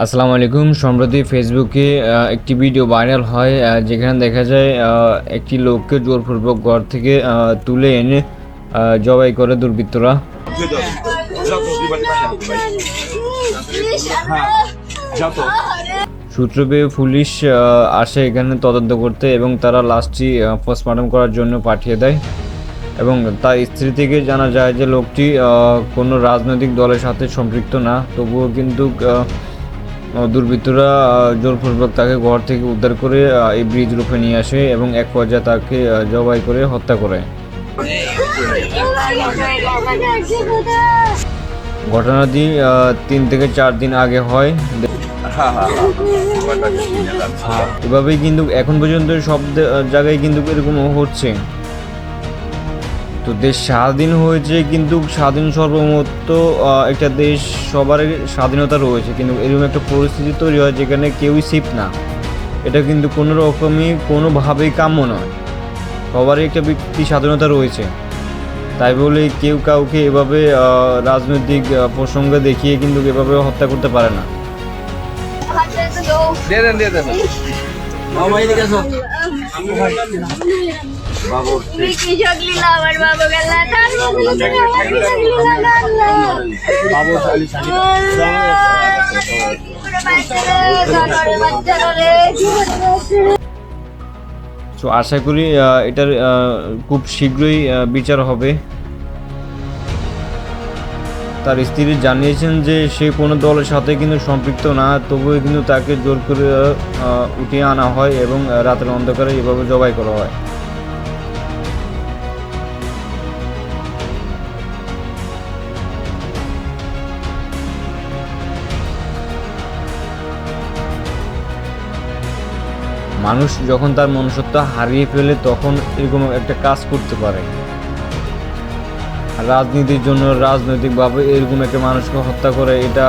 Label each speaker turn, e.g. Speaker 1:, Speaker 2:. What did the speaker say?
Speaker 1: আসসালামু আলাইকুম। সম্প্রতি ফেসবুকে একটি ভিডিও ভাইরাল হয় যেখানে দেখা যায় একটি লোককে জোরপূর্বক ঘর থেকে তুলে এনে জবাই করে দুর্বৃত্তরা। সূত্র পেয়ে পুলিশ আসে এখানে তদন্ত করতে এবং তারা লাশটি পোস্টমর্টম করার জন্য পাঠিয়ে দেয়। এবং তার স্ত্রী থেকে জানা যায় যে লোকটি কোনো রাজনৈতিক দলের সাথে সম্পৃক্ত না। তবুও কিন্তু দুর্বৃত্তরা জোরপূর্বক তাকে ঘর থেকে উদ্ধার করে এই ব্রিজ রূপে নিয়ে আসে এবং এক পর্যায়ে তাকে জবাই করে হত্যা করে ঘটনাটি তিন থেকে চার দিন আগে হয় এভাবেই কিন্তু এখন পর্যন্ত সব জায়গায় কিন্তু এরকম হচ্ছে তো দেশ স্বাধীন হয়েছে কিন্তু স্বাধীন সর্বমত আহ, একটা দেশ সবারই স্বাধীনতা রয়েছে কিন্তু এরকম একটা পরিস্থিতি তৈরি হয় যেখানে কেউই সেফ না। এটা কিন্তু কোনো রকমই কোনোভাবেই কাম্য নয়। সবারই একটা ব্যক্তি স্বাধীনতা রয়েছে। তাই বলে কেউ কাউকে এভাবে রাজনৈতিক প্রসঙ্গে দেখিয়ে কিন্তু এভাবে হত্যা করতে পারে না।
Speaker 2: দিয়ে দেন দিয়ে দেন
Speaker 1: তো আশা করি এটার খুব শীঘ্রই বিচার হবে। তার স্ত্রী জানিয়েছেন যে সে কোনো দলের সাথে কিন্তু সম্পৃক্ত না, তবুও কিন্তু তাকে জোর করে উঠিয়ে আনা হয় এবং রাতের অন্ধকারে এভাবে জবাই করা হয়। মানুষ যখন তার মনুষ্যত্ব হারিয়ে ফেলে, তখন এরকম একটা কাজ করতে পারে। রাজনীতির জন্য রাজনৈতিকভাবে এরকম একটা মানুষকে হত্যা করে এটা